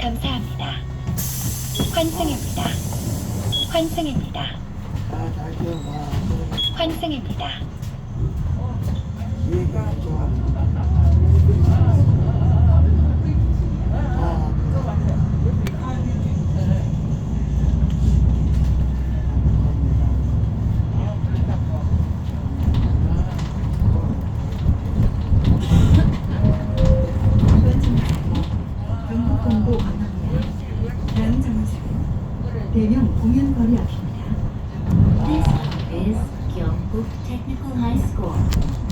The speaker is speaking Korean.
감사합니다. 환승입니다. 환승입니다. 환승입니다. 대명 공연거리 앞입니다. This is Gyeongbuk Technical High School.